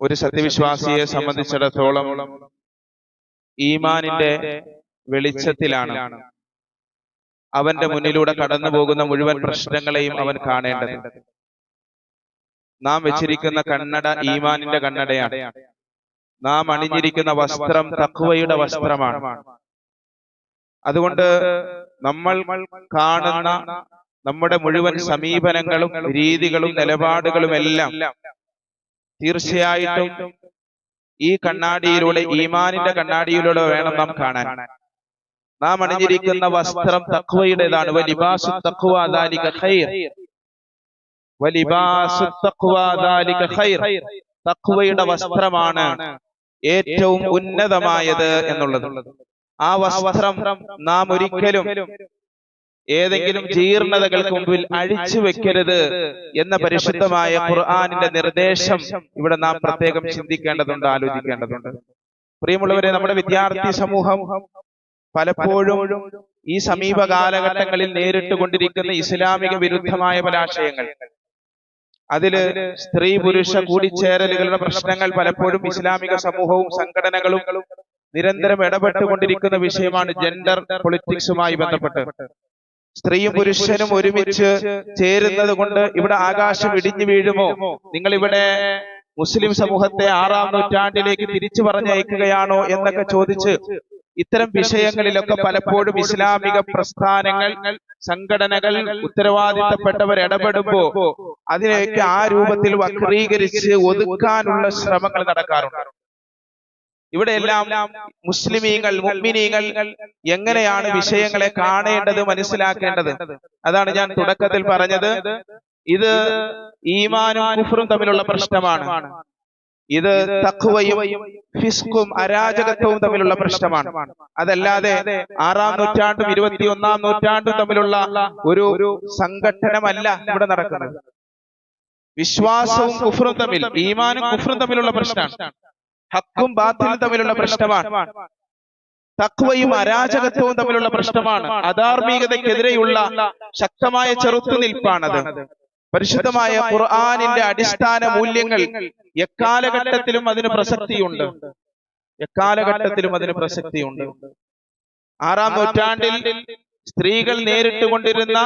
ഒരു സത്യവിശ്വാസിയെ സംബന്ധിച്ചിടത്തോളം ഈമാനിന്റെ വെളിച്ചത്തിലാണ്. അവന്റെ മുന്നിലൂടെ കടന്നു പോകുന്ന മുഴുവൻ പ്രശ്നങ്ങളെയും അവൻ കാണേണ്ടത്. നാം വെച്ചിരിക്കുന്ന കണ്ണട ഈമാനിന്റെ കണ്ണടയാണ്. നാം അണിഞ്ഞിരിക്കുന്ന വസ്ത്രം തക്കുവയുടെ വസ്ത്രമാണ്. അതുകൊണ്ട് നമ്മൾ കാണുന്ന നമ്മുടെ മുഴുവൻ സമീപനങ്ങളും രീതികളും നിലപാടുകളും എല്ലാം തീർച്ചയായിട്ടും ഈ കണ്ണാടിയിലൂടെ ഈമാനിന്റെ കണ്ണാടിയിലൂടെ വേണം നാം കാണാൻ. നാം അണിഞ്ഞിരിക്കുന്ന വസ്ത്രം തക്വയുടേതാണ്. വലിബാസു ദാലിക ഖൈർ. വലിബാസു ദാലിക ഖൈർ. തഖ്വയുടെ വസ്ത്രമാണ് ഏറ്റവും ഉന്നതമായത് എന്നുള്ളത്. ആ വസ്ത്രം നാം ഒരിക്കലും ഏതെങ്കിലും ജീർണതകൾക്ക് മുമ്പിൽ അഴിച്ചു വെക്കരുത് എന്ന പരിശുദ്ധമായ ഖുർആാനിന്റെ നിർദ്ദേശം ഇവിടെ നാം പ്രത്യേകം ചിന്തിക്കേണ്ടതുണ്ട് ആലോചിക്കേണ്ടതുണ്ട്. പ്രിയമുള്ളവരെ നമ്മുടെ വിദ്യാർത്ഥി സമൂഹം പലപ്പോഴും ഈ സമീപ കാലഘട്ടങ്ങളിൽ നേരിട്ടുകൊണ്ടിരിക്കുന്ന ഇസ്ലാമിക വിരുദ്ധമായ പല ആശയങ്ങൾ അതിൽ സ്ത്രീ പുരുഷ കൂടിച്ചേരലുകളുടെ പ്രശ്നങ്ങൾ പലപ്പോഴും ഇസ്ലാമിക സമൂഹവും സംഘടനകളും നിരന്തരം ഇടപെട്ടുകൊണ്ടിരിക്കുന്ന വിഷയമാണ് ജെൻഡർ പൊളിറ്റിക്സുമായി ബന്ധപ്പെട്ട്. സ്ത്രീയും പുരുഷനും ഒരുമിച്ച് ചേരുന്നത് കൊണ്ട് ഇവിടെ ആകാശം ഇടിഞ്ഞു വീഴുമോ? നിങ്ങൾ ഇവിടെ മുസ്ലിം സമൂഹത്തെ ആറാം നൂറ്റാണ്ടിലേക്ക് തിരിച്ചു പറഞ്ഞയക്കുകയാണോ എന്നൊക്കെ ചോദിച്ച് ഇത്തരം വിഷയങ്ങളിലൊക്കെ പലപ്പോഴും ഇസ്ലാമിക പ്രസ്ഥാനങ്ങൾ സംഘടനകൾ ഉത്തരവാദിത്തപ്പെട്ടവർ ഇടപെടുമ്പോ അതിനെയൊക്കെ ആ രൂപത്തിൽ വക്രീകരിച്ച് ഒതുക്കാനുള്ള ശ്രമങ്ങൾ നടക്കാറുണ്ട്. ഇവിടെയെല്ലാം മുസ്ലിമീങ്ങൾ മുഅ്മിനീങ്ങൾ എങ്ങനെയാണ് വിഷയങ്ങളെ കാണേണ്ടത് മനസ്സിലാക്കേണ്ടത്? അതാണ് ഞാൻ തുടക്കത്തിൽ പറഞ്ഞത്. ഇത് ഈമാനും കുഫറും തമ്മിലുള്ള പ്രശ്നമാണ്. ഇത് തഖ്വയും ഫിസ്കും അരാജകത്വവും തമ്മിലുള്ള പ്രശ്നമാണ്. അതല്ലാതെ ആറാം നൂറ്റാണ്ടും ഇരുപത്തിയൊന്നാം നൂറ്റാണ്ടും തമ്മിലുള്ള ഒരു സംഘടനമല്ല ഇവിടെ നടക്കുന്നത്. വിശ്വാസവും കുഫറും തമ്മിൽ ഈമാനും കുഫറും തമ്മിലുള്ള പ്രശ്നമാണ്. ഹക്കും ബാത്തിലും തമ്മിലുള്ള പ്രശ്നമാണ്. തക്വയും അരാജകത്വവും തമ്മിലുള്ള പ്രശ്നമാണ്. അധാർമികതയ്ക്കെതിരെയുള്ള ശക്തമായ ചെറുത്തുനിൽപ്പാണത്. പരിശുദ്ധമായ ഖുർആാനിന്റെ അടിസ്ഥാന മൂല്യങ്ങൾ എക്കാലഘട്ടത്തിലും അതിന് പ്രസക്തിയുണ്ട്. എക്കാലഘട്ടത്തിലും അതിന് പ്രസക്തിയുണ്ട്. ആറാം നൂറ്റാണ്ടിൽ സ്ത്രീകൾ നേരിട്ടുകൊണ്ടിരുന്ന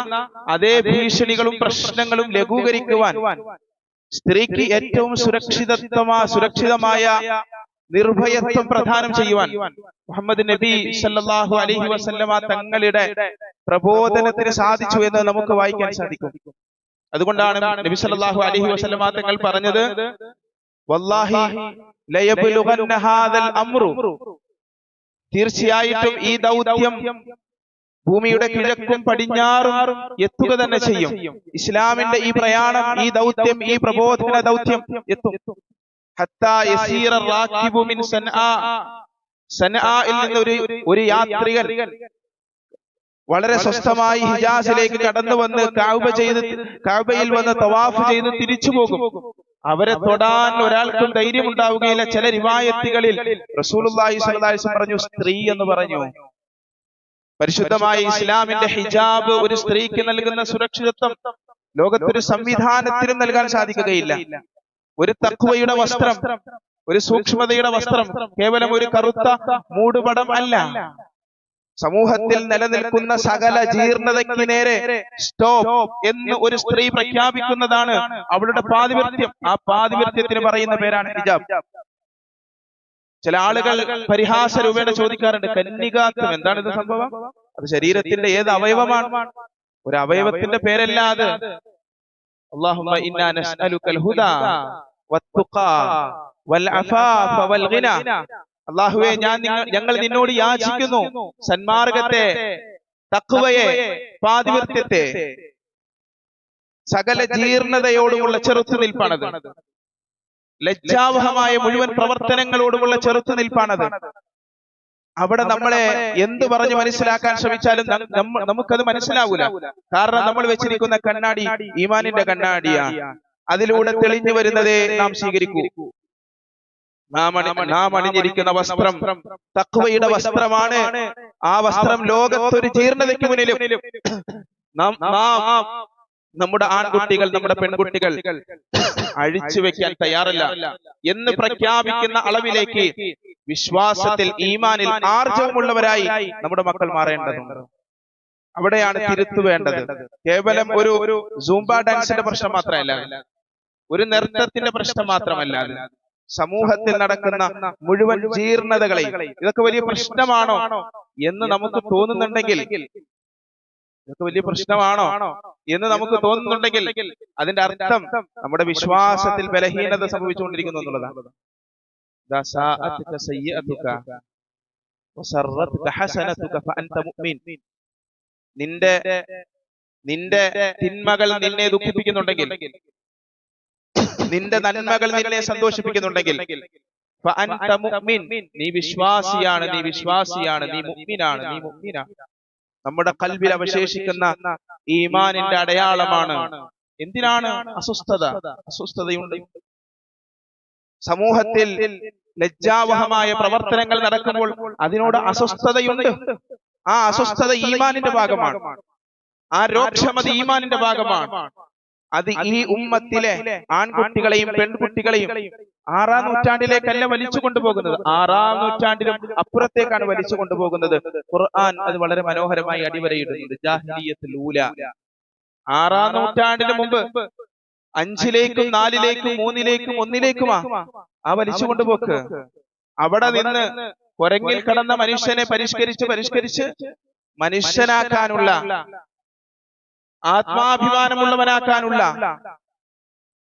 അതേ ഭീഷണികളും പ്രശ്നങ്ങളും ലഘൂകരിക്കുവാൻ സ്ത്രീക്ക് ഏറ്റവും സുരക്ഷിതത്വമാ സുരക്ഷിതമായ നിർഭയത്വം പ്രധാനം ചെയ്യുവാൻ മുഹമ്മദ് നബി സല്ലല്ലാഹു അലൈഹി വസല്ലമ തങ്ങളുടെ പ്രബോധനത്തിന് സാധിച്ചു എന്ന് നമുക്ക് വായിക്കാൻ സാധിക്കും. അതുകൊണ്ടാണ് നബി സല്ലല്ലാഹു അലൈഹി വസല്ലമ തങ്ങൾ പറഞ്ഞത് വല്ലാഹി തീർച്ചയായിട്ടും ഈ ദൗത്യം ഭൂമിയുടെ കിഴക്കും പടിഞ്ഞാറും എത്തുക തന്നെ ചെയ്യും. ഇസ്ലാമിന്റെ ഈ പ്രയാണം ഈ ദൗത്യം ഈ പ്രബോധന ദൗത്യം എത്തും. സൻആയിൽ നിന്ന് ഒരു ഒരു യാത്രികൻ വളരെ സ്വസ്ഥമായി ഹിജാസിലേക്ക് കടന്നു വന്ന് കാവ്ബ ചെയ്ത് കാവ്ബയിൽ വന്ന് തവാഫ് ചെയ്ത് തിരിച്ചു പോകും. അവരെ തൊടാൻ ഒരാൾക്കും ധൈര്യം ഉണ്ടാവുകയില്ല ചില റിവായത്തുകളിൽ റസൂൽ പറഞ്ഞു സ്ത്രീ എന്ന് പറഞ്ഞു. പരിശുദ്ധമായ ഇസ്ലാമിന്റെ ഹിജാബ് ഒരു സ്ത്രീക്ക് നൽകുന്ന സുരക്ഷിതത്വം ലോകത്തൊരു സംവിധാനത്തിനും നൽകാൻ സാധിക്കുകയില്ല. ഒരു തക്വയുടെ വസ്ത്രം ഒരു സൂക്ഷ്മതയുടെ വസ്ത്രം കേവലം ഒരു കറുത്ത മൂടുപടം അല്ല. സമൂഹത്തിൽ നിലനിൽക്കുന്ന സകല ജീർണതയ്ക്ക് നേരെ സ്റ്റോപ്പ് എന്ന് ഒരു സ്ത്രീ പ്രഖ്യാപിക്കുന്നതാണ് അവളുടെ പാതിവൃത്യം ആ പാതിവൃത്യത്തിന് പറയുന്ന പേരാണ് ഹിജാബ്. ചില ആളുകൾ പരിഹാസ രൂപേണ ചോദിക്കാറുണ്ട് കന്യകാത്വം എന്താണ് ഇത് സംഭവം? അത് ശരീരത്തിന്റെ ഏത് അവയവമാണ്? ഒരു അവയവത്തിന്റെ പേരല്ലാതെ. ഞാൻ ഞങ്ങൾ നിന്നോട് യാചിക്കുന്നു. സന്മാർഗത്തെ തക്കുവയെ പാതിവൃത്യത്തെ. സകല ജീർണതയോടുമുള്ള ചെറുത്തുനിൽപ്പാണത് ലജ്ജാവഹമായ മുഴുവൻ പ്രവർത്തനങ്ങളോടുമുള്ള ചെറുത്തുനിൽപ്പാണത് അവിടെ നമ്മളെ എന്ത് പറഞ്ഞ് മനസ്സിലാക്കാൻ ശ്രമിച്ചാലും നമുക്കത് മനസ്സിലാവൂല. കാരണം നമ്മൾ വെച്ചിരിക്കുന്ന കണ്ണാടി ഈമാനിന്റെ കണ്ണാടിയാണ് അതിലൂടെ തെളിഞ്ഞു വരുന്നതേ നാം സ്വീകരിക്കൂ. നാം അണിഞ്ഞിരിക്കുന്ന വസ്ത്രം. തക്വയുടെ വസ്ത്രമാണ് ആ വസ്ത്രം ലോകത്തൊരു ജീർണതയ്ക്ക് മുന്നിലും. നാം നമ്മുടെ ആൺകുട്ടികൾ നമ്മുടെ പെൺകുട്ടികൾ അഴിച്ചു വെക്കാൻ തയ്യാറല്ല. എന്ന് പ്രഖ്യാപിക്കുന്ന അളവിലേക്ക് വിശ്വാസത്തിൽ ഈമാനിൽ ആർജവമുള്ളവരായി നമ്മുടെ മക്കൾ മാറേണ്ടതുണ്ട്. അവിടെയാണ് തിരുത്തു വേണ്ടത്. കേവലം ഒരു ഒരു സൂംബ ഡാൻസിന്റെ പ്രശ്നം മാത്രമല്ല. ഒരു നൃത്തത്തിന്റെ പ്രശ്നം മാത്രമല്ല സമൂഹത്തിൽ നടക്കുന്ന മുഴുവൻ ജീർണതകളെ ഇതൊക്കെ വലിയ പ്രശ്നമാണോ എന്ന് നമുക്ക് തോന്നുന്നുണ്ടെങ്കിൽ ഇതൊക്കെ വലിയ പ്രശ്നമാണോ എന്ന് നമുക്ക് തോന്നുന്നുണ്ടെങ്കിൽ അതിന്റെ അർത്ഥം നമ്മുടെ വിശ്വാസത്തിൽ ബലഹീനത സംഭവിച്ചുകൊണ്ടിരിക്കുന്നു എന്നുള്ളതാണ്. നിന്റെ നിന്റെ തിന്മകൾ നിന്നെ ദുഃഖിപ്പിക്കുന്നുണ്ടെങ്കിൽ നിന്റെ നന്മകൾ നിന്നെ സന്തോഷിപ്പിക്കുന്നുണ്ടെങ്കിൽ നീ വിശ്വാസിയാണ് നീ വിശ്വാസിയാണ് നീ മുഅ്മിനാണ് നീ മുഅ്മിനാണ്. നമ്മുടെ കൽവിൽ അവശേഷിക്കുന്ന ഈമാനിന്റെ അടയാളമാണ്. എന്തിനാണ് അസ്വസ്ഥത? അസ്വസ്ഥതയുണ്ട്. സമൂഹത്തിൽ ലജ്ജാവഹമായ പ്രവർത്തനങ്ങൾ നടക്കുമ്പോൾ അതിനോട് അസ്വസ്ഥതയുണ്ട്. ആ അസ്വസ്ഥത ഈമാനിന്റെ ഭാഗമാണ്. ആ രോക്ഷമത ഈമാനിന്റെ ഭാഗമാണ്. അത് ഈ ഉമ്മത്തിലെ ആൺകുട്ടികളെയും പെൺകുട്ടികളെയും ആറാം നൂറ്റാണ്ടിലേക്കല്ല വലിച്ചു കൊണ്ടുപോകുന്നത് ആറാം നൂറ്റാണ്ടിലും അപ്പുറത്തേക്കാണ് വലിച്ചു കൊണ്ടുപോകുന്നത് ഖുർആൻ അത് വളരെ മനോഹരമായി അടിവരയിടുന്നത് ജാഹിലിയത്തിൽ ഊല. ആറാം നൂറ്റാണ്ടിന് മുമ്പ് അഞ്ചിലേക്കും നാലിലേക്കും മൂന്നിലേക്കും ഒന്നിലേക്കുമാ ആ വലിച്ചു കൊണ്ടുപോക്ക് അവിടെ നിന്ന് കുരങ്ങിൽ കടന്ന മനുഷ്യനെ പരിഷ്കരിച്ച് പരിഷ്കരിച്ച് മനുഷ്യനാക്കാനുള്ള ആത്മാഭിമാനമുള്ളവനാക്കാനുള്ള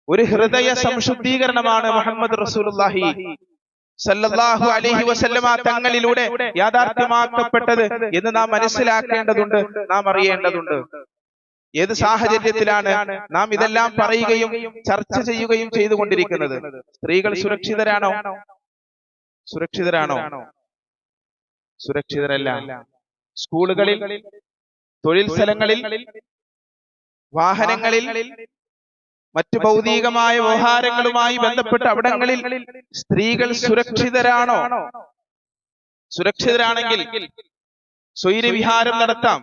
ഒരു ഹൃദയ സംശുദ്ധീകരണമാണ് മുഹമ്മദ് റസൂലുള്ളാഹി സല്ലല്ലാഹു അലൈഹി വസല്ലമ തങ്ങളിലൂടെ യാഥാർത്ഥ്യമാക്കപ്പെട്ടത് എന്ന് നാം മനസ്സിലാക്കേണ്ടതുണ്ട് നാം അറിയേണ്ടതുണ്ട്. ഏത് സാഹചര്യത്തിലാണ് നാം ഇതെല്ലാം പറയുകയും ചർച്ച ചെയ്യുകയും ചെയ്തുകൊണ്ടിരിക്കുന്നത്? സ്ത്രീകൾ സുരക്ഷിതരാണോ? സുരക്ഷിതരാണോ? സുരക്ഷിതരല്ല. സ്കൂളുകളിൽ തൊഴിൽ സ്ഥലങ്ങളിൽ വാഹനങ്ങളിൽ മറ്റു ഭൗതികമായ വ്യവഹാരങ്ങളുമായി ബന്ധപ്പെട്ട അവിടങ്ങളിൽ സ്ത്രീകൾ സുരക്ഷിതരാണോ? സുരക്ഷിതരാണെങ്കിൽ സ്വൈര്യവിഹാരം നടത്താം.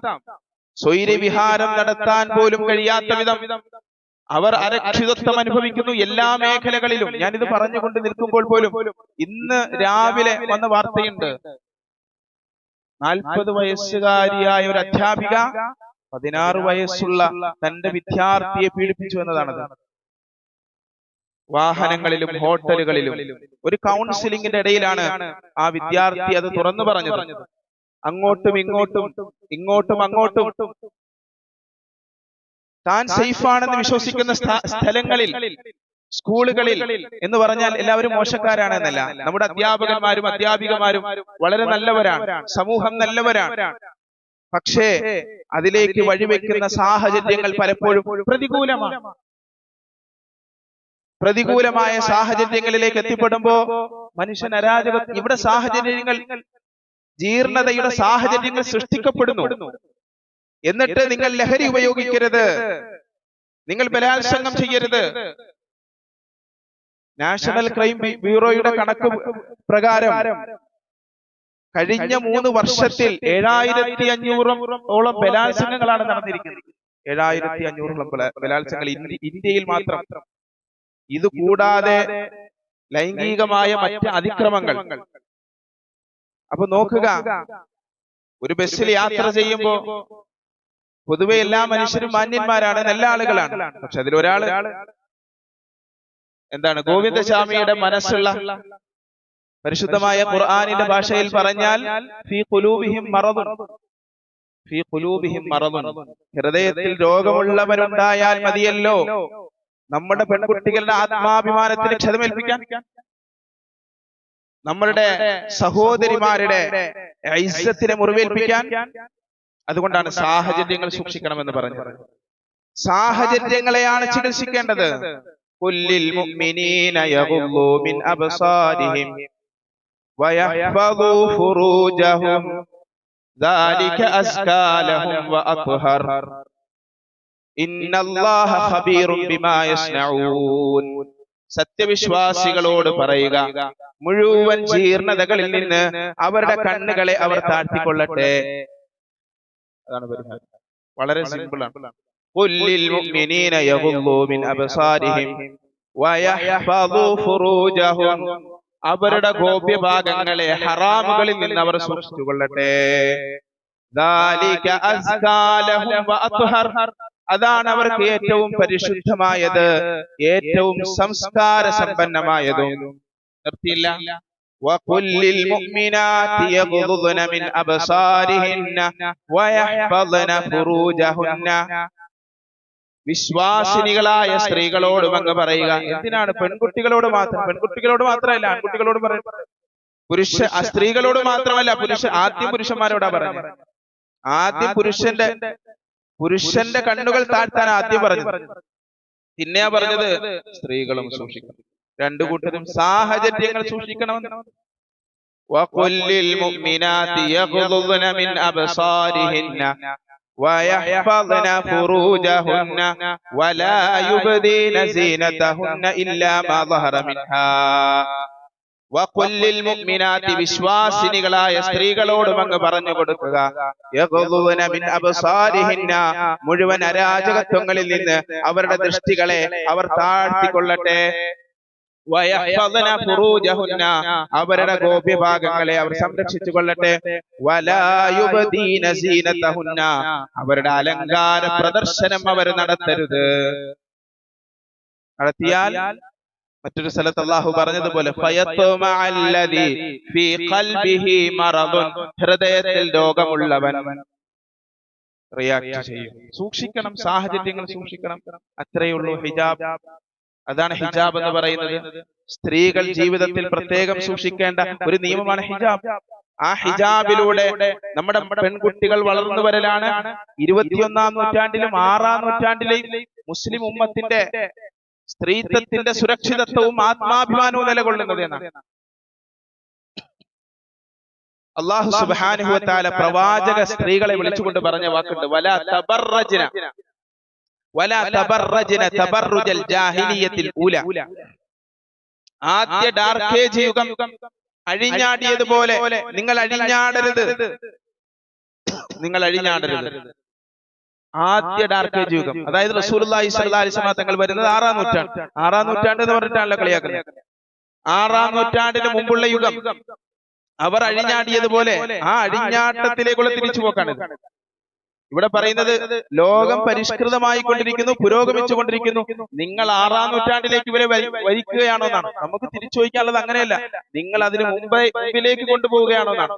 സ്വൈര്യവിഹാരം നടത്താൻ പോലും കഴിയാത്ത വിധം അവർ അരക്ഷിതത്വം അനുഭവിക്കുന്നു എല്ലാ മേഖലകളിലും. ഞാനിത് പറഞ്ഞുകൊണ്ട് നിൽക്കുമ്പോൾ പോലും ഇന്ന് രാവിലെ വന്ന വാർത്തയുണ്ട്. നാൽപ്പത് വയസ്സുകാരിയായ ഒരു അധ്യാപിക പതിനാറ് വയസ്സുള്ള തന്റെ വിദ്യാർത്ഥിയെ പീഡിപ്പിച്ചു എന്നതാണത്. വാഹനങ്ങളിലും ഹോട്ടലുകളിലും ഒരു കൗൺസിലിംഗിന്റെ ഇടയിലാണ് ആ വിദ്യാർത്ഥി അത് തുറന്നു പറഞ്ഞത്. അങ്ങോട്ടും ഇങ്ങോട്ടും ഇങ്ങോട്ടും അങ്ങോട്ടും താൻ സേഫാണെന്ന് വിശ്വസിക്കുന്ന സ്ഥലങ്ങളിൽ സ്കൂളുകളിൽ എന്ന് പറഞ്ഞാൽ എല്ലാവരും മോശക്കാരാണെന്നല്ല. നമ്മുടെ അധ്യാപകന്മാരും അധ്യാപികമാരും വളരെ നല്ലവരാണ്. സമൂഹം നല്ലവരാണ്. പക്ഷേ അതിലേക്ക് വഴിവെക്കുന്ന സാഹചര്യങ്ങൾ പലപ്പോഴും പ്രതികൂലമാണ്. പ്രതികൂലമായ സാഹചര്യങ്ങളിലേക്ക് എത്തിപ്പെടുമ്പോ മനുഷ്യൻ അരാജക ഇവിടെ സാഹചര്യങ്ങൾ ജീർണതയുടെ സാഹചര്യങ്ങൾ സൃഷ്ടിക്കപ്പെടുന്നു. എന്നിട്ട് നിങ്ങൾ ലഹരി ഉപയോഗിക്കരുത്. നിങ്ങൾ ബലാത്സംഗം ചെയ്യരുത്. നാഷണൽ ക്രൈം ബ്യൂറോയുടെ കണക്ക് പ്രകാരം കഴിഞ്ഞ മൂന്ന് വർഷത്തിൽ ഏഴായിരത്തി അഞ്ഞൂറോളം ബലാത്സംഗങ്ങളാണ് നടന്നിരിക്കുന്നത്. ഏഴായിരത്തി അഞ്ഞൂറോളം ബല- ബലാത്സംഗങ്ങൾ ഇന്ത്യയിൽ മാത്രം. ഇത് കൂടാതെ ലൈംഗികമായ മറ്റ് അതിക്രമങ്ങൾ. അപ്പൊ നോക്കുക ഒരു ബസ്സിൽ യാത്ര ചെയ്യുമ്പോ പൊതുവെ എല്ലാ മനുഷ്യരും മാന്യന്മാരാണ് നല്ല ആളുകളാണ്. പക്ഷെ അതിലൊരാൾ എന്താണ്? ഗോവിന്ദസ്വാമിയുടെ മനസ്സുള്ള പരിശുദ്ധമായ ഖുർആാനിന്റെ ഭാഷയിൽ പറഞ്ഞാൽ ഫീ ഫീ ഹൃദയത്തിൽ രോഗമുള്ളവരുണ്ടായാൽ മതിയല്ലോ. നമ്മുടെ പെൺകുട്ടികളുടെ ആത്മാഭിമാനത്തിന് ക്ഷതമേൽപ്പിക്കാൻ. നമ്മളുടെ സഹോദരിമാരുടെ ഐസത്തിനെ മുറിവേൽപ്പിക്കാൻ. അതുകൊണ്ടാണ് സാഹചര്യങ്ങൾ സൂക്ഷിക്കണമെന്ന് പറഞ്ഞു സാഹചര്യങ്ങളെയാണ് ചികിത്സിക്കേണ്ടത്. കുല്ലിൽ മുഅ്മിനീന യഗുള്ളൂ മിൻ അബ്സാരിഹിം. ويحفظوا فروجهم ذلك أزكى لهم وأطهر إن الله خبير بما يصنعون സത്യവിശ്വാസികളോട് പറയുക മുഴുവൻ ജീർണതകളിൽ നിന്ന് അവരുടെ കണ്ണുകളെ അവർ താഴ്ത്തിക്കൊള്ളട്ടെ അതാണ് പരിഹാരം വളരെ സിമ്പിൾ ആണ് قل للمؤمنين يغضوا من أبصارهم ويحفظوا فروجهم അവരുടെ ഗോപ്യഭാഗങ്ങളെ ഹറാമുകളിൽ നിന്ന് അവർ സൂക്ഷിച്ചുകൊള്ളട്ടെ ذلك أزكى لهم وأطهر. അതാണ് അവർക്ക് ഏറ്റവും പരിശുദ്ധമായത് ഏറ്റവും സംസ്കാര സമ്പന്നമായതും നിർത്തിയില്ല وقل للمؤمنات يغضضن من أبصارهن ويحفظن فروجهن വിശ്വാസിനികളായ സ്ത്രീകളോടും അങ്ങ് പറയുക എന്തിനാണ് പെൺകുട്ടികളോട് മാത്രം പെൺകുട്ടികളോട് മാത്രമല്ല ആൺകുട്ടികളോട് പറയുന്നത് പുരുഷ ആ സ്ത്രീകളോട് മാത്രമല്ല പുരുഷ ആദ്യം പുരുഷന്മാരോടാ പറയുന്നത് ആദ്യം പുരുഷന്റെ പുരുഷന്റെ കണ്ണുകൾ താഴ്ത്താൻ ആദ്യം പറഞ്ഞത് പിന്നെയാ പറഞ്ഞത് സ്ത്രീകളും സൂക്ഷിക്കണം രണ്ടു കൂട്ടരും സാഹചര്യങ്ങൾ സൂക്ഷിക്കണമെന്ന് وقل للمؤمنات يغضضن من أبصارهن ويحفظن فروجهن ولا يبدين زينتهن إلا ما ظهر منها وقل للمؤمنات വിശ്വാസിനികളായ സ്ത്രീകളോടും അങ്ങ് പറഞ്ഞു കൊടുക്കുക യഗ്ളുദ്ന മിൻ അബ്സാരിഹിന്ന മുഴുവൻ അരാജകത്വങ്ങളിൽ നിന്ന് അവരുടെ ദൃഷ്ടികളെ അവർ താഴ്ത്തിക്കൊള്ളട്ടെ വയഹ്ഫദ്ന ഫുറൂജഹുന്ന അവരുടെ ഗോപ്യഭാഗങ്ങളെ അവർ സംരക്ഷിച്ചു കൊള്ളട്ടെ അവരുടെ അലങ്കാര പ്രദർശനം അവർ നടത്തരുത്. നടത്തിയാൽ മറ്റൊരു സ്ഥലത്ത് അള്ളാഹു പറഞ്ഞതുപോലെ ഹൃദയത്തിൽ രോഗമുള്ളവൻ. റിയാക്ട് ചെയ്യും. സൂക്ഷിക്കണം സാഹചര്യങ്ങൾ സൂക്ഷിക്കണം. അത്രയുള്ളൂ ഹിജാബ്. അതാണ് ഹിജാബ് എന്ന് പറയുന്നത്. സ്ത്രീകൾ ജീവിതത്തിൽ പ്രത്യേകം സൂക്ഷിക്കേണ്ട ഒരു നിയമമാണ് ഹിജാബ്. ആ ഹിജാബിലൂടെ നമ്മുടെ പെൺകുട്ടികൾ വളർന്നു വരലാണ് ഇരുപത്തിയൊന്നാം നൂറ്റാണ്ടിലും ആറാം നൂറ്റാണ്ടിലെയും മുസ്ലിം ഉമ്മത്തിന്റെ സ്ത്രീത്വത്തിന്റെ സുരക്ഷിതത്വവും ആത്മാഭിമാനവും നിലകൊള്ളുന്നത് എന്നാണ് അള്ളാഹു സുബാനുഹുവത്താല പ്രവാചക സ്ത്രീകളെ വിളിച്ചുകൊണ്ട് പറഞ്ഞ വാക്കുണ്ട്. വല തബറജന. ആദ്യ ഡാർക്കേജ് യുഗം അഴിഞ്ഞാടിയതുപോലെ നിങ്ങൾ അഴിഞ്ഞാടരുത്. നിങ്ങൾ അഴിഞ്ഞാടരുത്. ആദ്യ ഡാർക്ക് ഏജ് യുഗം അതായത് വസല്ലം തങ്ങൾ വരുന്നത് ആറാം നൂറ്റാണ്ട്. ആറാം നൂറ്റാണ്ട്. എന്ന് പറഞ്ഞിട്ടാണല്ലോ കളിയാക്കുന്നത് ആറാം നൂറ്റാണ്ടിന് മുമ്പുള്ള യുഗം. അവർ അഴിഞ്ഞാടിയതുപോലെ ആ അഴിഞ്ഞാട്ടത്തിലേക്കുള്ള തിരിച്ചു തിരിച്ചുപോക്കാണ് ഇവിടെ പറയുന്നത് ലോകം പരിഷ്കൃതമായി കൊണ്ടിരിക്കുന്നു പുരോഗമിച്ചു കൊണ്ടിരിക്കുന്നു നിങ്ങൾ ആറാം നൂറ്റാണ്ടിലേക്ക് ഇവരെ വരി- വരിക്കുകയാണോ എന്നാണ്. നമുക്ക് തിരിച്ചു ചോദിക്കാനുള്ളത് അങ്ങനെയല്ല. നിങ്ങൾ അതിന് മുമ്പേ മുമ്പിലേക്ക് കൊണ്ടുപോവുകയാണോ എന്നാണ്.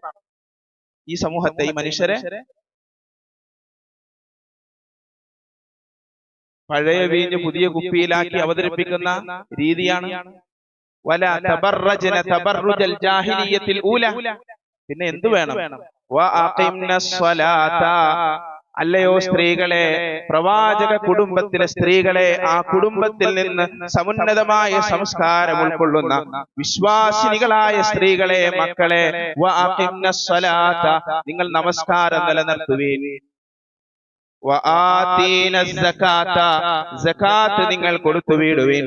ഈ സമൂഹത്തെ ഈ മനുഷ്യരെ പഴയ വീഞ്ഞ് പുതിയ കുപ്പിയിലാക്കി അവതരിപ്പിക്കുന്ന രീതിയാണ്. വല തബർറജന തബറുജൽ ജാഹിലിയത്തിൽ ഊല. പിന്നെ എന്തു വേണം? വഅഖിംന സ്വലാത്ത അല്ലയോ സ്ത്രീകളെ പ്രവാചക കുടുംബത്തിലെ സ്ത്രീകളെ ആ കുടുംബത്തിൽ നിന്ന് സമുന്നതമായ സംസ്കാരം ഉൾക്കൊള്ളുന്ന വിശ്വാസിനികളായ സ്ത്രീകളെ മക്കളെ നിങ്ങൾ നമസ്കാരം നിലനിർത്തുവീൻ. നിങ്ങൾ കൊടുത്തു വീടുവിൻ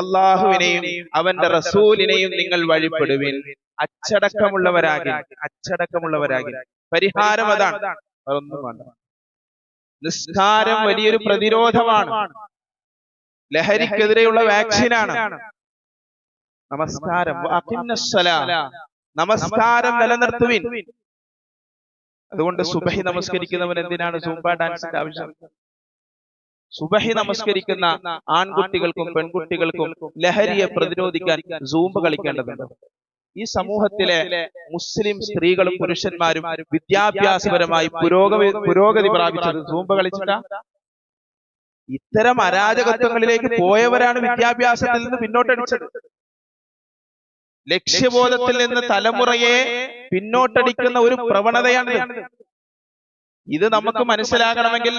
അള്ളാഹുവിനെയും അവന്റെ റസൂലിനെയും നിങ്ങൾ വഴിപ്പെടുവിൻ. അച്ചടക്കമുള്ളവരാകി അച്ചടക്കമുള്ളവരാകി പരിഹാരം അതാണ്. അതൊന്നും വേണ്ട. നിസ്കാരം വലിയൊരു പ്രതിരോധമാണ്. ലഹരിക്കെതിരെയുള്ള വാക്സിനാണ്. നമസ്കാരം. നമസ്കാരം. നിലനിർത്തുവിൻ. അതുകൊണ്ട് സുബഹി നമസ്കരിക്കുന്നവൻ എന്തിനാണ് സൂംബ ഡാൻസിന്റെ ആവശ്യം? സുബഹി നമസ്കരിക്കുന്ന ആൺകുട്ടികൾക്കും പെൺകുട്ടികൾക്കും ലഹരിയെ പ്രതിരോധിക്കാൻ സൂംബ കളിക്കേണ്ടതുണ്ട്. ഈ സമൂഹത്തിലെ മുസ്ലിം സ്ത്രീകളും പുരുഷന്മാരും വിദ്യാഭ്യാസപരമായി പുരോഗമി പുരോഗതി പ്രാപിച്ചത് തൂമ്പ കളിച്ചിട്ട? ഇത്തരം അരാജകത്വങ്ങളിലേക്ക് പോയവരാണ് വിദ്യാഭ്യാസത്തിൽ നിന്ന് പിന്നോട്ടടിച്ചത്. ലക്ഷ്യബോധത്തിൽ നിന്ന് തലമുറയെ പിന്നോട്ടടിക്കുന്ന ഒരു പ്രവണതയാണ് ഇത് നമുക്ക് മനസ്സിലാകണമെങ്കിൽ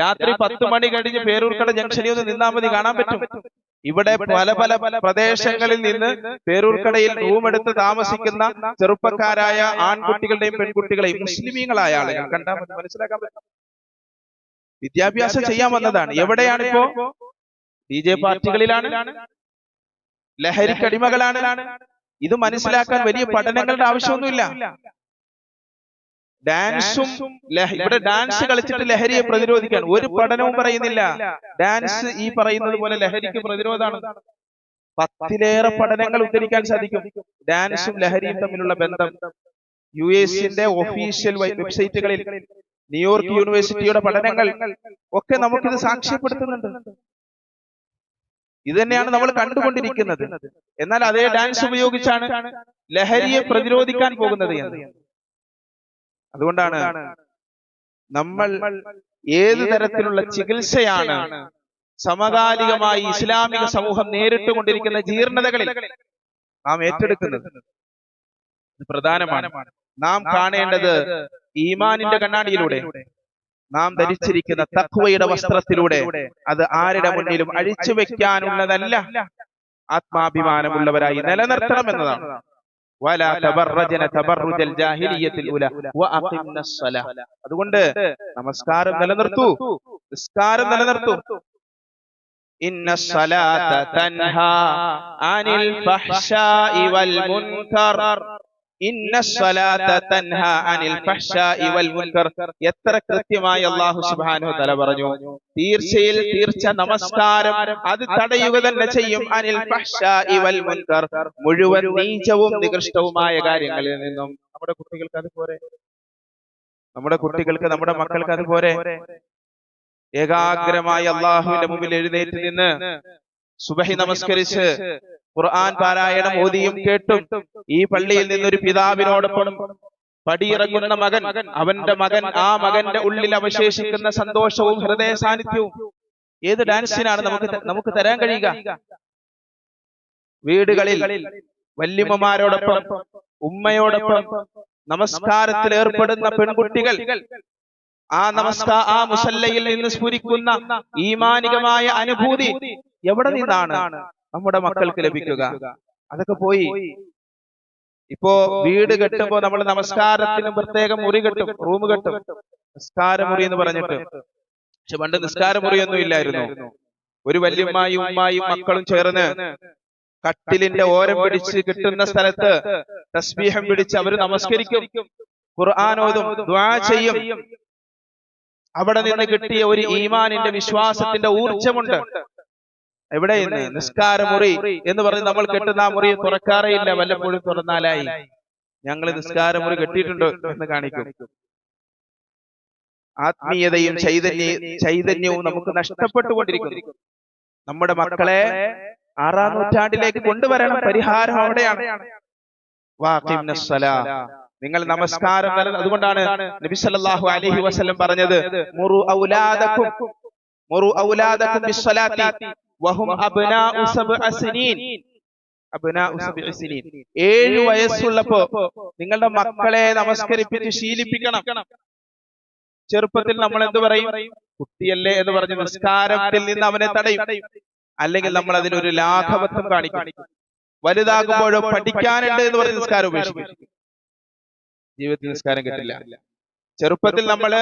രാത്രി പത്ത് മണി കഴിഞ്ഞ് പേരൂർക്കട ജംഗ്ഷനിൽ നിന്ന് നിന്നാൽ മതി കാണാൻ പറ്റും. ഇവിടെ പല പല പ്രദേശങ്ങളിൽ നിന്ന് പേരൂർക്കടയിൽ റൂമെടുത്ത് താമസിക്കുന്ന ചെറുപ്പക്കാരായ ആൺകുട്ടികളുടെയും പെൺകുട്ടികളെയും മുസ്ലിമീങ്ങളായ ആളുകൾ. കണ്ടാൽ മനസ്സിലാക്കാൻ പറ്റും. വിദ്യാഭ്യാസം ചെയ്യാൻ വന്നതാണ്. എവിടെയാണിപ്പോ ബി ജെ പാർട്ടികളിലാണ്. ലഹരിക്കടിമകളാണ്. ഇത് മനസ്സിലാക്കാൻ വലിയ പഠനങ്ങളുടെ ആവശ്യമൊന്നുമില്ല. ഡാൻസും ഇവിടെ ഡാൻസ് കളിച്ചിട്ട് ലഹരിയെ പ്രതിരോധിക്കാൻ ഒരു പഠനവും പറയുന്നില്ല. ഡാൻസ് ഈ പറയുന്നത് പോലെ ലഹരിക്ക് പ്രതിരോധമാണ്. പത്തിലേറെ പഠനങ്ങൾ ഉദ്ധരിക്കാൻ സാധിക്കും. ഡാൻസും ലഹരിയും തമ്മിലുള്ള ബന്ധം. യു എസിന്റെ ഒഫീഷ്യൽ വെബ്സൈറ്റുകളിൽ ന്യൂയോർക്ക് യൂണിവേഴ്സിറ്റിയുടെ പഠനങ്ങൾ ഒക്കെ നമുക്കിത് സാക്ഷ്യപ്പെടുത്തുന്നുണ്ട്. ഇത് തന്നെയാണ് നമ്മൾ കണ്ടുകൊണ്ടിരിക്കുന്നത്. എന്നാൽ അതേ ഡാൻസ് ഉപയോഗിച്ചാണ് ലഹരിയെ പ്രതിരോധിക്കാൻ പോകുന്നത് എന്ന്. അതുകൊണ്ടാണ് നമ്മൾ ഏത് തരത്തിലുള്ള ചികിത്സയാണ് സമകാലികമായി ഇസ്ലാമിക സമൂഹം നേരിട്ടുകൊണ്ടിരിക്കുന്ന ജീർണതകളിൽ നാം ഏറ്റെടുക്കുന്നത്. പ്രധാനമാണ്. നാം കാണേണ്ടത് ഈമാനിന്റെ കണ്ണാടിയിലൂടെ. നാം ധരിച്ചിരിക്കുന്ന തക്വയുടെ വസ്ത്രത്തിലൂടെ. അത് ആരുടെ മുന്നിലും അഴിച്ചു വെക്കാനുള്ളതല്ല. ആത്മാഭിമാനമുള്ളവരായി നിലനിർത്തണം എന്നതാണ്. വലാ تبرجن تبرج ജാഹിലിയ്യത്തിൽ ഉല വഅഖിംന സ്സലാ. അതുകൊണ്ട് നമസ്കാരം നിലനിർത്തൂ. നിസ്കാരം നിലനിർത്തൂ. ഇന്ന സ്വലാത്ത തൻഹാ അനിൽ ഫഹ്ശാഇ വൽ മുൻകർ. എത്ര കൃത്യമായി അല്ലാഹു സുബ്ഹാനഹു തല പറഞ്ഞു. തീർച്ചയിൽ തീർച്ച നമസ്കാരം അത് തടയുക തന്നെ ചെയ്യും. അനിൽ ഇവൽ വൽ മുൻകർ. മുഴുവൻ നീചവും നികൃഷ്ടവുമായ കാര്യങ്ങളിൽ നിന്നും. നമ്മുടെ കുട്ടികൾക്ക് അതുപോലെ നമ്മുടെ കുട്ടികൾക്ക് നമ്മുടെ മക്കൾക്ക് അതുപോലെ ഏകാഗ്രമായി അള്ളാഹുവിന്റെ മുമ്പിൽ എഴുന്നേറ്റ് നിന്ന് സുബഹി നമസ്കരിച്ച് ഖുർആൻ പാരായണം ഓതിയും കേട്ടും. ഈ പള്ളിയിൽ നിന്നൊരു പിതാവിനോടൊപ്പം പടിയിറങ്ങുന്ന മകൻ അവന്റെ മകൻ ആ മകന്റെ ഉള്ളിൽ അവശേഷിക്കുന്ന സന്തോഷവും ഹൃദയ സാന്നിധ്യവും. ഏത് ഡാൻസിനാണ് നമുക്ക് നമുക്ക് തരാൻ കഴിയുക? വീടുകളിൽ വല്യമ്മമാരോടൊപ്പം ഉമ്മയോടൊപ്പം നമസ്കാരത്തിൽ ഏർപ്പെടുന്ന പെൺകുട്ടികൾ ആ നമസ്കാ ആ മുസല്ലയിൽ നിന്ന് സ്ഫുരിക്കുന്ന ഈമാനികമായ അനുഭൂതി എവിടെ നിന്നാണ്? നമ്മുടെ മക്കൾക്ക് ലഭിക്കുക. അതൊക്കെ പോയി. ഇപ്പോ വീട് കെട്ടുമ്പോ നമ്മൾ നമസ്കാരത്തിനും പ്രത്യേകം മുറി കെട്ടും റൂം കെട്ടും. നിസ്കാര മുറി എന്ന് പറഞ്ഞിട്ട്. പക്ഷെ പണ്ട് നിസ്കാര മുറിയൊന്നും ഇല്ലായിരുന്നു. ഒരു വല്യമ്മായും ഉമ്മായും മക്കളും ചേർന്ന് കട്ടിലിന്റെ ഓരം പിടിച്ച് കിട്ടുന്ന സ്ഥലത്ത് തസ്ബീഹം പിടിച്ച് അവർ നമസ്കരിക്കും. ഖുർആാനോതും ദ്വാ ചെയ്യും. അവിടെ നിന്ന് കിട്ടിയ ഒരു ഈമാനിന്റെ വിശ്വാസത്തിന്റെ ഊർജമുണ്ട് എവിടെ ഇന്ന് നിസ്കാരമുറി എന്ന് പറഞ്ഞ് നമ്മൾ കെട്ടുന്ന ആ മുറി തുറക്കാറേയില്ല വല്ലപ്പോഴും തുറന്നാലായി. ഞങ്ങൾ നിസ്കാരമുറി കെട്ടിയിട്ടുണ്ട് എന്ന് കാണിക്കും. ആത്മീയതയും ചൈതന്യ ചൈതന്യവും നമുക്ക് നഷ്ടപ്പെട്ടുകൊണ്ടിരിക്കുന്നു. നമ്മുടെ മക്കളെ ആറാം നൂറ്റാണ്ടിലേക്ക് കൊണ്ടുവരണം. പരിഹാരം അവിടെയാണ്. നിങ്ങൾ നമസ്കാരം അതുകൊണ്ടാണ് നബി സല്ലല്ലാഹു അലൈഹി വസല്ലം പറഞ്ഞത് മുറു ഔലാദക്കും മുറു ഔലാദക്കും ബിസ്സലാത്തി. വഹും അബ്നാ ഉസബ് അസനീൻ ഏഴ് വയസ്സുള്ളപ്പോ നിങ്ങളുടെ മക്കളെ നമസ്കരിപ്പിച്ച് ശീലിപ്പിക്കണം. ചെറുപ്പത്തിൽ നമ്മൾ എന്ത് പറയും? കുട്ടിയല്ലേ എന്ന് പറഞ്ഞ് നിസ്കാരത്തിൽ നിന്ന് അവനെ തടയും. അല്ലെങ്കിൽ നമ്മൾ അതിനൊരു ലാഘവത്വം കാണിക്കും. വലുതാകുമ്പോഴോ പഠിക്കാനുണ്ട് എന്ന് പറഞ്ഞ് നിസ്കാരം ഉപേക്ഷിക്കും. ജീവിതത്തിൽ നിസ്കാരം കിട്ടില്ല. ചെറുപ്പത്തിൽ നമ്മൾ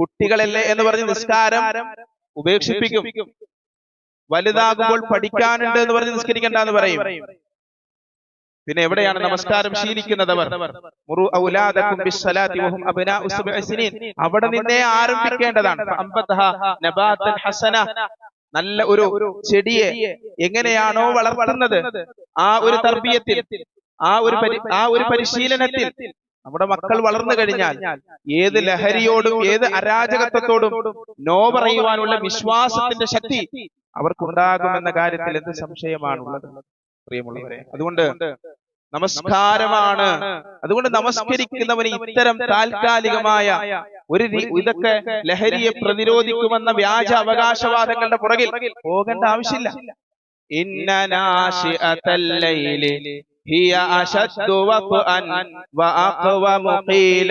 കുട്ടികളല്ലേ എന്ന് പറഞ്ഞ് നിസ്കാരം ഉപേക്ഷിപ്പിക്കും. വലുതാകുമ്പോൾ പഠിക്കാനുണ്ട് എന്ന് പറഞ്ഞ് നിസ്കരിക്കണ്ട എന്ന് പറയും. പിന്നെ എവിടെയാണ് നമസ്കാരം ശീലിക്കുന്നത് അവർ അവിടെ നിന്നേ ആരംഭിക്കേണ്ടതാണ്. ഹസന. നല്ല ഒരു ചെടിയെ എങ്ങനെയാണോ വളർത്തുന്നത്? ആ ഒരു തർബീയത്തിൽ ആ ഒരു ആ ഒരു പരിശീലനത്തിൽ നമ്മുടെ മക്കൾ വളർന്നു കഴിഞ്ഞാൽ ഏത് ലഹരിയോടും ഏത് അരാജകത്വത്തോടും നോ പറയുവാനുള്ള വിശ്വാസത്തിന്റെ ശക്തി അവർക്കുണ്ടാകുമെന്ന കാര്യത്തിൽ എന്ത് സംശയമാണുള്ളത്? പ്രിയമുള്ളവരെ അതുകൊണ്ട് നമസ്കാരമാണ്. അതുകൊണ്ട് നമസ്കരിക്കുന്നവന് ഇത്തരം താൽക്കാലികമായ ഒരു ഇതൊക്കെ ലഹരിയെ പ്രതിരോധിക്കുമെന്ന വ്യാജ അവകാശവാദങ്ങളുടെ പുറകിൽ പോകേണ്ട ആവശ്യമില്ല. ലൈലി أشد وطئا വഖ്അൻ വഅഖ്വമു إن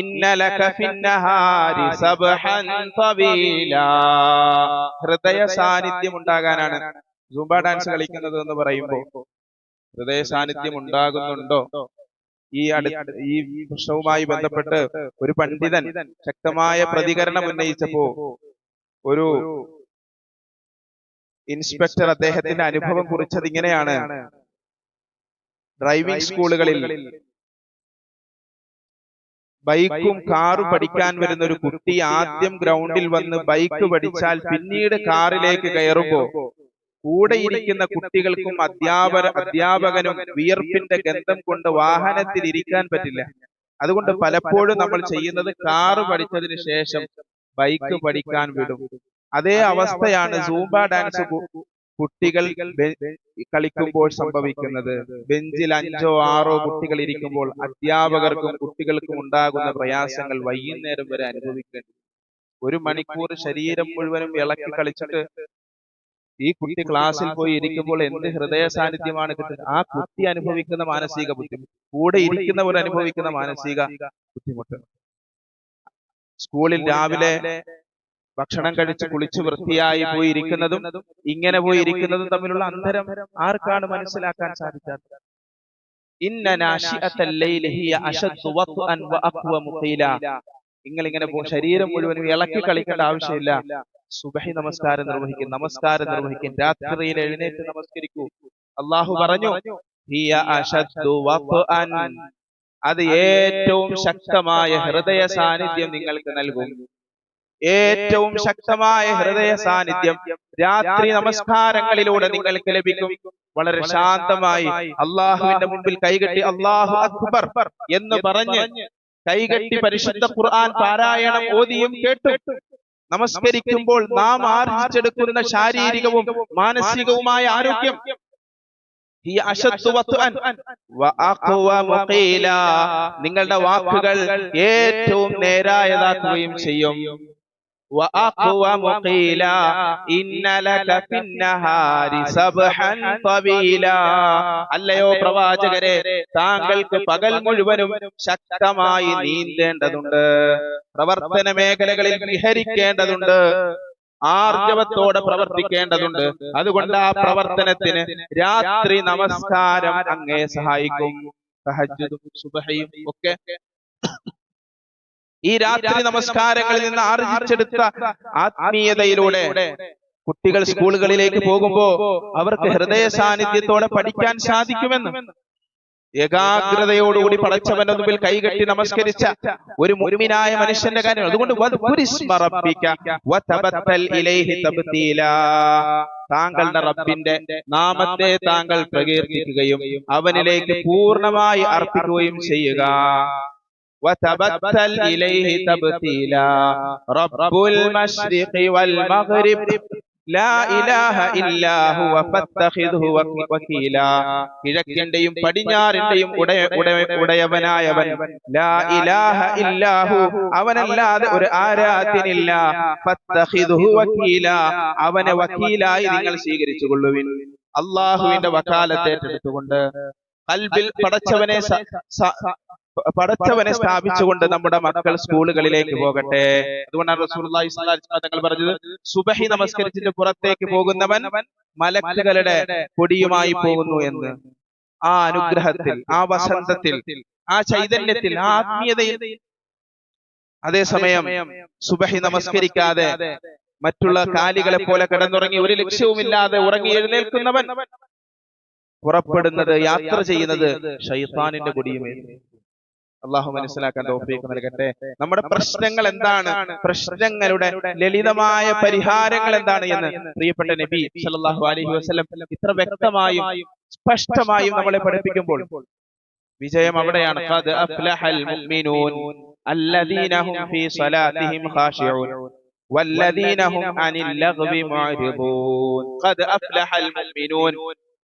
ഇന്ന ലക النهار سبحا طويلا ഹൃദയ സാന്നിധ്യം ഉണ്ടാകാനാണ് സൂംബ ഡാൻസ് കളിക്കുന്നത് എന്ന് പറയുമ്പോൾ ഹൃദയ സാന്നിധ്യം ഉണ്ടാകുന്നുണ്ടോ ഈ അടുത്ത ഈ പ്രശ്നവുമായി ബന്ധപ്പെട്ട് ഒരു പണ്ഡിതൻ ശക്തമായ പ്രതികരണം ഉന്നയിച്ചപ്പോ ഒരു ഇൻസ്പെക്ടർ അദ്ദേഹത്തിന്റെ അനുഭവം കുറിച്ചത് ഇങ്ങനെയാണ്. ഡ്രൈവിംഗ് സ്കൂളുകളിൽ ബൈക്കും കാറും പഠിക്കാൻ വരുന്ന ഒരു കുട്ടി ആദ്യം ഗ്രൗണ്ടിൽ വന്ന് ബൈക്ക് പഠിച്ചാൽ പിന്നീട് കാറിലേക്ക് കയറുമ്പോ കൂടെ ഇരിക്കുന്ന കുട്ടികൾക്കും അധ്യാപക അധ്യാപകനും വിയർപ്പിന്റെ ഗന്ധം കൊണ്ട് വാഹനത്തിൽ ഇരിക്കാൻ പറ്റില്ല. അതുകൊണ്ട് പലപ്പോഴും നമ്മൾ ചെയ്യുന്നത് കാറ് പഠിച്ചതിന് ശേഷം ബൈക്ക് പഠിക്കാൻ വിടും. അതേ അവസ്ഥയാണ് സൂംബ ഡാൻസ് കുട്ടികൾ കളിക്കുമ്പോൾ സംഭവിക്കുന്നത് ബെഞ്ചിൽ അഞ്ചോ ആറോ കുട്ടികൾ ഇരിക്കുമ്പോൾ അധ്യാപകർക്കും കുട്ടികൾക്കും ഉണ്ടാകുന്ന പ്രയാസങ്ങൾ വൈകുന്നേരം വരെ അനുഭവിക്കേണ്ടി ഒരു മണിക്കൂർ ശരീരം മുഴുവനും ഇളക്കി കളിച്ചിട്ട് ഈ കുട്ടി ക്ലാസ്സിൽ പോയി ഇരിക്കുമ്പോൾ എന്ത് ഹൃദയ സാന്നിധ്യമാണ് കിട്ടുന്നത്? ആ കുട്ടി അനുഭവിക്കുന്ന മാനസിക ബുദ്ധിമുട്ട്. കൂടെ ഇരിക്കുന്നവർ അനുഭവിക്കുന്ന മാനസിക ബുദ്ധിമുട്ട്. സ്കൂളിൽ രാവിലെ ഭക്ഷണം കഴിച്ച് കുളിച്ച് വൃത്തിയായി പോയിരിക്കുന്നതും ഇങ്ങനെ പോയിരിക്കുന്നതും തമ്മിലുള്ള അന്തരം ആർക്കാണ് മനസ്സിലാക്കാൻ സാധിക്കാത്തത് നിങ്ങൾ ഇങ്ങനെ പോ- ശരീരം മുഴുവനും ഇളക്കി കളിക്കേണ്ട ആവശ്യമില്ല. സുബഹി നമസ്കാരം നിർവഹിക്കും. നമസ്കാരം നിർവഹിക്കും. രാത്രിയിൽ എഴുന്നേറ്റ് നമസ്കരിക്കൂ. അള്ളാഹു പറഞ്ഞു അത് ഏറ്റവും ശക്തമായ ഹൃദയ സാന്നിധ്യം നിങ്ങൾക്ക് നൽകും. ഏറ്റവും ശക്തമായ ഹൃദയ സാന്നിധ്യം രാത്രി നമസ്കാരങ്ങളിലൂടെ നിങ്ങൾക്ക് ലഭിക്കും. വളരെ ശാന്തമായി അള്ളാഹുവിന്റെ മുമ്പിൽ കൈകെട്ടി അള്ളാഹു അക്ബർ എന്ന് പറഞ്ഞ് കൈകെട്ടി പരിശുദ്ധ ഖുർആൻ പാരായണം ഓതിയും കേട്ടു. നമസ്കരിക്കുമ്പോൾ നാം ആർജിച്ചെടുക്കുന്ന ശാരീരികവും മാനസികവുമായ ആരോഗ്യം. നിങ്ങളുടെ വാക്കുകൾ ഏറ്റവും നേരായതാക്കുകയും ചെയ്യും. വഅഖ്വമു ഖീല. لك في النهار سبحا طويلا. അല്ലയോ പ്രവാചകരെ താങ്കൾക്ക് പകൽ മുഴുവനും ശക്തമായി നീന്തേണ്ടതുണ്ട്. പ്രവർത്തന മേഖലകളിൽ വിഹരിക്കേണ്ടതുണ്ട്. ആർജവത്തോടെ പ്രവർത്തിക്കേണ്ടതുണ്ട്. അതുകൊണ്ട് ആ പ്രവർത്തനത്തിന് രാത്രി നമസ്കാരം അങ്ങേ സഹായിക്കും. തഹജ്ജുദും സുബഹയും ഒക്കെ. ഈ രാത്രി നമസ്കാരങ്ങളിൽ നിന്ന് ആർജിച്ചെടുത്ത ആത്മീയതയിലൂടെ കുട്ടികൾ സ്കൂളുകളിലേക്ക് പോകുമ്പോ അവർക്ക് ഹൃദയ സാന്നിധ്യത്തോടെ പഠിക്കാൻ സാധിക്കുമെന്ന് ഏകാഗ്രതയോടുകൂടി പടച്ചവന്റെ മുമ്പിൽ കൈകെട്ടി നമസ്കരിച്ച ഒരു മുരുമിനായ മനുഷ്യന്റെ കാര്യം അതുകൊണ്ട്. താങ്കളുടെ റബ്ബിന്റെ നാമത്തെ താങ്കൾ പ്രകീർത്തിക്കുകയും അവനിലേക്ക് പൂർണമായി അർപ്പിക്കുകയും ചെയ്യുക. وتبتل إليه تبتيلا رب المشرق والمغرب لا إله إلا هو فاتخذه وك- وكيلا കിഴക്കിന്റെയും പടിഞ്ഞാറിന്റെയും ഉടയ ഉടയ- ഉടയവനായവൻ ലാ ഇലാഹ ഇല്ലാഹു അവനല്ലാതെ ഒരു ആരാധ്യനില്ല ഫത്തഖിദ്ഹു വക്കീല അവനെ വക്കീലായി നിങ്ങൾ സ്വീകരിച്ചു കൊള്ളുവിൻ അള്ളാഹുവിന്റെ വക്കാലത്തെ ഏറ്റെടുത്തുകൊണ്ട് കൽബിൽ പടച്ചവനെ സ- സ- പടച്ചവനെ സ്ഥാപിച്ചുകൊണ്ട് നമ്മുടെ മക്കൾ സ്കൂളുകളിലേക്ക് പോകട്ടെ. അതുകൊണ്ടാണ് തങ്ങൾ പറഞ്ഞത് സുബഹി നമസ്കരിച്ചിട്ട് പുറത്തേക്ക് പോകുന്നവൻ മലക്കുകളുടെ പൊടിയുമായി പോകുന്നു എന്ന്. ആ അനുഗ്രഹത്തിൽ ആ വസന്തത്തിൽ ആ ചൈതന്യത്തിൽ ആ ആത്മീയതയിൽ. അതേസമയം സുബഹി നമസ്കരിക്കാതെ മറ്റുള്ള കാലികളെ പോലെ കിടന്നുറങ്ങി ഒരു ലക്ഷ്യവുമില്ലാതെ ഉറങ്ങി എഴുന്നേൽക്കുന്നവൻ പുറപ്പെടുന്നത് യാത്ര ചെയ്യുന്നത് ഷൈത്താനിന്റെ കൊടിയുമേ അള്ളാഹു മനസ്സിലാക്കാൻ തോഫീക്ക് നൽകട്ടെ. നമ്മുടെ പ്രശ്നങ്ങൾ എന്താണ്? പ്രശ്നങ്ങളുടെ ലളിതമായ പരിഹാരങ്ങൾ എന്താണ് എന്ന് പ്രിയപ്പെട്ട നബി സല്ലാഹു അലഹി വസ്ലം ഇത്ര വ്യക്തമായും സ്പഷ്ടമായും നമ്മളെ പഠിപ്പിക്കുമ്പോൾ വിജയം അവിടെയാണ്.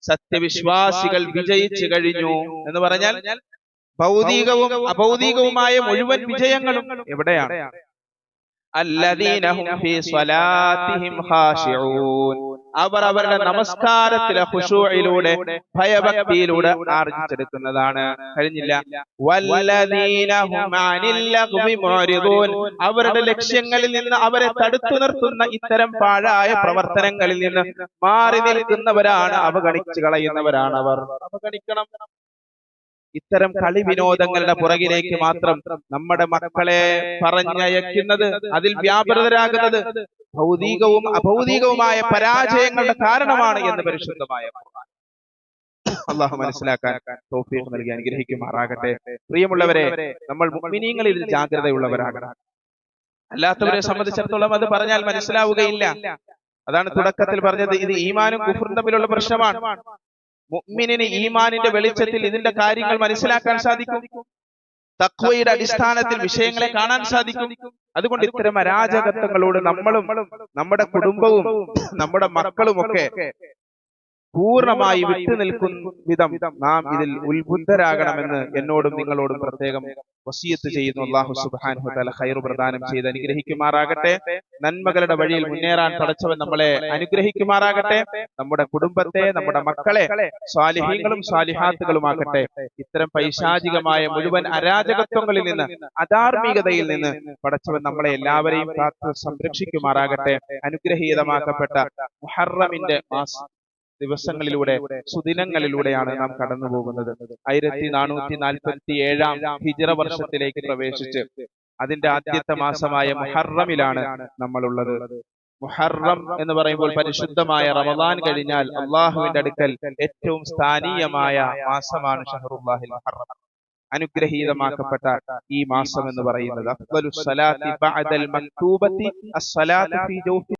സത്യവിശ്വാസികൾ വിജയിച്ചു കഴിഞ്ഞു എന്ന് പറഞ്ഞാൽ ഭൗതികവും അഭൗതികവുമായ മുഴുവൻ വിജയങ്ങളും എവിടെയാണ്? അവർ അവരുടെ നമസ്കാരത്തിലെ ഹുഷൂയിലൂടെ ഭയഭക്തിയിലൂടെ ആർജിച്ചെടുക്കുന്നതാണ് കഴിഞ്ഞില്ല. അവരുടെ ലക്ഷ്യങ്ങളിൽ നിന്ന് അവരെ തടുത്തു നിർത്തുന്ന ഇത്തരം പാഴായ പ്രവർത്തനങ്ങളിൽ നിന്ന് മാറി നിൽക്കുന്നവരാണ് അവഗണിച്ചു കളയുന്നവരാണ് അവർ അവഗണിക്കണം. ഇത്തരം കളി വിനോദങ്ങളുടെ പുറകിലേക്ക് മാത്രം നമ്മുടെ മക്കളെ പറഞ്ഞയക്കുന്നത് അതിൽ വ്യാപൃതരാകുന്നത് ഭൗതികവും അഭൗതികവുമായ പരാജയങ്ങളുടെ കാരണമാണ് എന്ന് പരിശുദ്ധമായ. അള്ളാഹു മനസ്സിലാക്കാൻ തോഫീഫ് നൽകി അനുഗ്രഹിക്കുമാറാകട്ടെ. പ്രിയമുള്ളവരെ നമ്മൾ മുഅ്മിനീങ്ങളിൽ ജാഗ്രതയുള്ളവരാകണം. അല്ലാത്തവരെ സംബന്ധിച്ചിടത്തോളം അത് പറഞ്ഞാൽ മനസ്സിലാവുകയില്ല. അതാണ് തുടക്കത്തിൽ പറഞ്ഞത്. ഇത് ഈമാനും കുഫറും തമ്മിലുള്ള പ്രശ്നമാണ്. മുഅ്മിനിന് ഈമാനിന്റെ വെളിച്ചത്തിൽ ഇതിന്റെ കാര്യങ്ങൾ മനസ്സിലാക്കാൻ സാധിക്കും. തക്വയുടെ അടിസ്ഥാനത്തിൽ വിഷയങ്ങളെ കാണാൻ സാധിക്കും. അതുകൊണ്ട് ഇത്തരം അരാജകത്വങ്ങളോട് നമ്മളും നമ്മുടെ കുടുംബവും നമ്മുടെ മക്കളുമൊക്കെ പൂർണമായി വിട്ടു നിൽക്കുന്ന വിധം നാം ഇതിൽ ഉത്ബുദ്ധരാകണമെന്ന് എന്നോടും നിങ്ങളോടും പ്രത്യേകം വസീയത്ത് ചെയ്യുന്നു അള്ളാഹു സുബ്ഹാനഹു വതആല ഖൈറു പ്രദാനം ചെയ്ത് അനുഗ്രഹിക്കുമാറാകട്ടെ. നന്മകളുടെ വഴിയിൽ മുന്നേറാൻ പടച്ചവൻ നമ്മളെ അനുഗ്രഹിക്കുമാറാകട്ടെ. നമ്മുടെ കുടുംബത്തെ നമ്മുടെ മക്കളെ സ്വാലിഹീങ്ങളും സ്വാലിഹാത്തുകളുമാകട്ടെ. ഇത്തരം പൈശാചികമായ മുഴുവൻ അരാജകത്വങ്ങളിൽ നിന്ന് അധാർമികതയിൽ നിന്ന് പടച്ചവൻ നമ്മളെ എല്ലാവരെയും കാത്ത് സംരക്ഷിക്കുമാറാകട്ടെ. അനുഗ്രഹീതമാക്കപ്പെട്ട മുഹറമിന്റെ മാസം ദിവസങ്ങളിലൂടെ സുദിനങ്ങളിലൂടെയാണ് നാം കടന്നു പോകുന്നത് ആയിരത്തി നാനൂറ്റി നാൽപ്പത്തി ഏഴാം ഹിജറ വർഷത്തിലേക്ക് പ്രവേശിച്ച് അതിന്റെ ആദ്യത്തെ മാസമായ മുഹറമിലാണ് നമ്മളുള്ളത്. മുഹറം എന്ന് പറയുമ്പോൾ പരിശുദ്ധമായ റമദാൻ കഴിഞ്ഞാൽ അള്ളാഹുവിന്റെ അടുക്കൽ ഏറ്റവും സ്ഥാനീയമായ മാസമാണ് ഷഹറുല്ലാഹിൽ മുഹറം. അനുഗ്രഹീതമാക്കപ്പെട്ട ഈ മാസം എന്ന് പറയുന്നത്